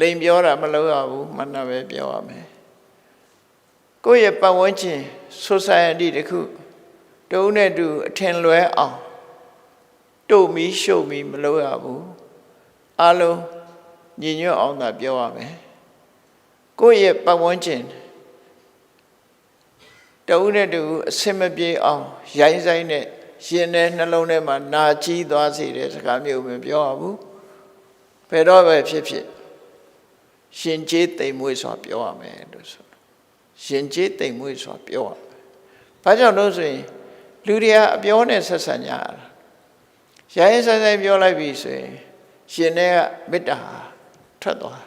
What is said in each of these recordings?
လိန်ပြောတာမလုပ်ရဘူးမှန်တာပဲပြောရမယ်ကိုယ့်ရဲ့ပတ်ဝန်းကျင် society တခုတုံးနဲ့တူအထင်လွဲအောင်တို့မီရှုပ်မီမလုပ်ရဘူးအလုံးညီညွတ်အောင်သာပြောရမယ်ကိုယ့်ရဲ့ပတ်ဝန်းကျင်တုံးနဲ့တူအစင်မပြေအောင်ရိုင်းဆိုင်နဲ့ရှင်တဲ့နှလုံးထဲမှာနာကြီးသွားစေတဲ့စကားမျိုးမပြောရဘူးဘယ်တော့ပဲဖြစ်ဖြစ် ရှင်ကျေးတိမ်မွေးစွာပြောရမယ်လို့ဆိုရှင်ကျေးတိမ်မွေးစွာပြောရမယ်ဘာကြောင့်လို့ဆိုရင်လူတွေကအပြောနဲ့ဆက်ဆံကြရတာရိုင်းဆိုင်ဆိုင်ပြောလိုက်ပြီဆိုရင်ရှင်တဲ့ကမေတ္တာထွက်သွား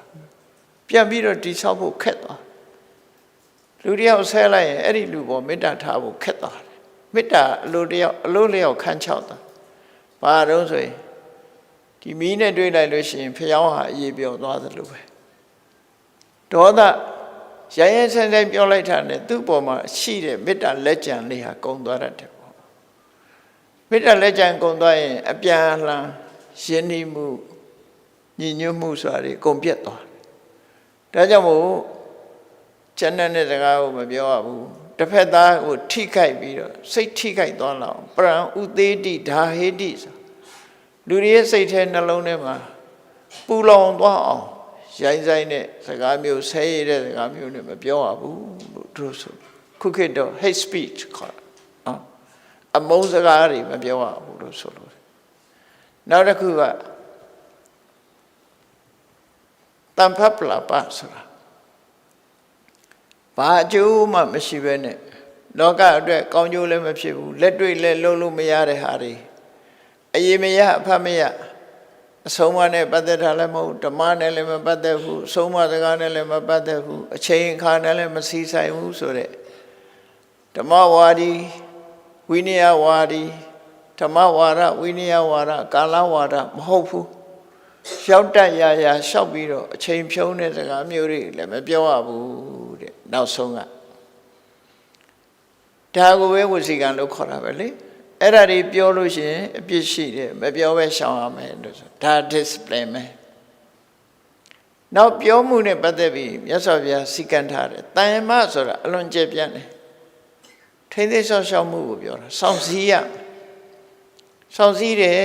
ပြန်ပြီးတော့တိဆောက်ဖို့ခက်သွားလူတယောက်ဆဲလိုက်ရင်အဲ့ဒီလူပေါ်မေတ္တာထားဖို့ခက်သွားတယ်မေတ္တာအလိုတယောက်အလိုလျောက်ခန်းချောက်တာဘာတော့ဆိုရင်ဒီမီးနဲ့တွေ့လိုက်လို့ရှိရင်ဖျောင်းဟာအေးပြောသွားသလိုပဲ ဒေါသရရင်ဆန်းဆန်းပြောလိုက်တာနဲ့သူ့ပေါ်မှာရှိတဲ့မေတ္တာလက်ကြံလေးဟာကုံသွားတတ်တယ်ပေါ့မေတ္တာလက်ကြံကုံသွားရင် အပြန်အလှန်ရှင်းနေမှုညီညွတ်မှုဆိုတာတွေကုံပြတ်သွားတယ်ဒါကြောင့်မို့ကျန်တဲ့စကားကိုမပြောရဘူးတစ်ဖက်သားကိုထိခိုက်ပြီးတော့စိတ်ထိခိုက်သွားလောက်ပရံဥသေးတိဓာဟေတိဆိုလူတွေရဲ့စိတ်ထဲနှလုံးထဲမှာပူလောင်သွားအောင် ရိုင်းဆိုင်တဲ့စကားမျိုးဆဲရတဲ့စကားမျိုးနဲ့မပြောရဘူးလို့သူဆိုခုခေတ်တော့ hate speech ခေါ်တာနော်အမုန်းစကားတွေမပြောရဘူးလို့ဆိုလို့နောက်တစ်ခုကတန်ဖတ်ပလာပဆိုတာဘာအကျိုးမှမရှိဘဲနဲ့လောကအတွက်ကောင်းကျိုးလည်းမဖြစ်ဘူးလက်တွေ့လည်းလုံးလို့မရတဲ့ဟာတွေအရေးမရအဖတ်မရ အဆုံးအမနဲ့ပတ်သက်တာလည်းမဟုတ်ဓမ္မနဲ့လည်းမပတ်သက်ဘူးအဆုံးအမစကားနဲ့လည်းမပတ်သက်ဘူးအချိန်အခါနဲ့လည်းမစီဆိုင်ဘူးဆိုတဲ့ဓမ္မဝါဒီဝိနည်းဝါဒီဓမ္မဝါဒဝိနည်းဝါဒကာလဝါဒမဟုတ်ဘူးရောက်တတ်ရရလျှောက်ပြီးတော့အချိန်ဖြုံးတဲ့စကားမျိုးတွေလည်းမပြောရဘူးတဲ့နောက်ဆုံးကဒါကိုပဲဝစီကံလို့ခေါ်တာပဲလေ အဲ့ဒါတွေပြောလို့ရှိရင်အပြစ်ရှိတယ်မပြောပဲရှောင်ရမယ်လို့ဆိုဒါ discipline ပဲနောက်ပြောမှုနဲ့ပတ်သက်ပြီးမြတ်စွာဘုရားစီကံထားတယ်တန်ယမဆိုတာအလွန်ကျပြန့်တယ်ထိမ့်သိဆောက်ရှောက်မှုကိုပြောတာစောင့်စည်းရစောင့်စည်းတယ်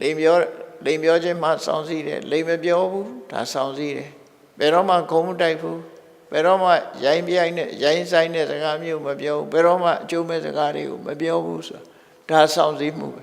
လိမ်ပြောလိမ်ပြောခြင်းမှစောင့်စည်းတယ်လိမ်မပြောဘူးဒါစောင့်စည်းတယ်ဘယ်တော့မှခုံမတိုက်ဘူး ဘယ်တော့မှရိုင်းပြိုင်နဲ့ရိုင်းဆိုင်တဲ့စကားမျိုးမပြောဘူးဘယ်တော့မှအကျိုးမဲ့စကားတွေကိုမပြောဘူးဆိုတာဒါစောင့်စည်းမှုပဲ